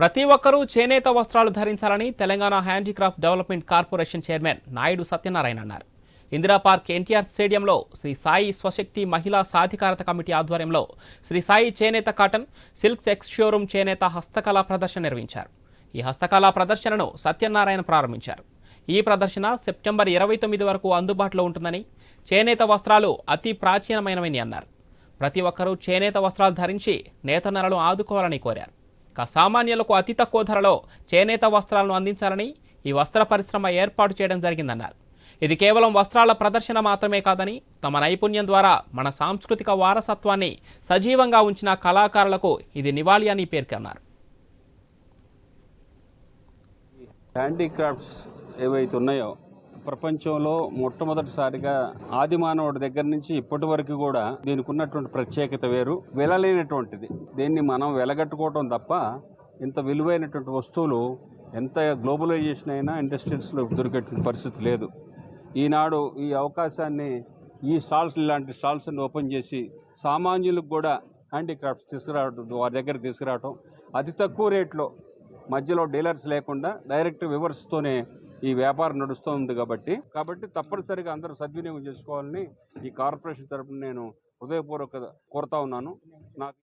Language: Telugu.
ప్రతి ఒక్కరూ చేనేత వస్త్రాలు ధరించాలని Telangana handicraft development corporation chairman Naidu Satyanarayana అన్నారు. ఇందిరా పార్క్ ఎన్టీఆర్ స్టేడియంలో శ్రీ సాయి స్వశక్తి మహిళా సాధికారత కమిటీ ఆధ్వర్యంలో శ్రీ సాయి చేనేత కాటన్ సిల్క్స్ ఎక్స్ షోరూమ్ చేనేత హస్తకళా ప్రదర్శన నిర్వహించారు. ఈ హస్తకళా ప్రదర్శనను సత్యనారాయణ ప్రారంభించారు. ఈ ప్రదర్శన సెప్టెంబర్ ఇరవై తొమ్మిది వరకు అందుబాటులో ఉంటుందని చేనేత వస్త్రాలు అతి ప్రాచీనమైనవని అన్నారు. ప్రతి ఒక్కరూ చేనేత వస్త్రాలు ధరించి నేతన్నలను ఆదుకోవాలని కోరారు. సామాన్యులకు అతి తక్కువ ధరలో చేనేత వస్త్రాలను అందించాలని ఈ వస్త్ర పరిశ్రమ ఏర్పాటు చేయడం జరిగిందన్నారు. ఇది కేవలం వస్త్రాల ప్రదర్శన మాత్రమే కాదని తమ నైపుణ్యం ద్వారా మన సాంస్కృతిక వారసత్వాన్ని సజీవంగా ఉంచిన కళాకారులకు ఇది నివాళి అని పేర్కొన్నారు. హ్యాండీక్రాఫ్ట్స్ ఏవైతే ఉన్నాయో ప్రపంచంలో మొట్టమొదటిసారిగా ఆది మానవుడి దగ్గర నుంచి ఇప్పటి వరకు కూడా దీనికి ఉన్నటువంటి ప్రత్యేకత వేరు వెలలేనటువంటిది. దీన్ని మనం వెలగట్టుకోవటం తప్ప ఇంత విలువైనటువంటి వస్తువులు ఎంత గ్లోబలైజేషన్ అయినా ఇండస్ట్రీస్లో దొరికేటువంటి పరిస్థితి లేదు. ఈనాడు ఈ అవకాశాన్ని ఈ స్టాల్స్ ఇలాంటి స్టాల్స్ని ఓపెన్ చేసి సామాన్యులకు కూడా హ్యాండీక్రాఫ్ట్స్ తీసుకురావడం వారి దగ్గర తీసుకురావటం అతి తక్కువ రేట్లో మధ్యలో డీలర్స్ లేకుండా డైరెక్ట్ వివర్స్తోనే ఈ వ్యాపారం నడుస్తుంది కాబట్టి కాబట్టి తప్పనిసరిగా అందరూ సద్వినియోగం చేసుకోవాలని ఈ కార్పొరేషన్ తరపున నేను హృదయపూర్వక కోరుతా ఉన్నాను. నాకు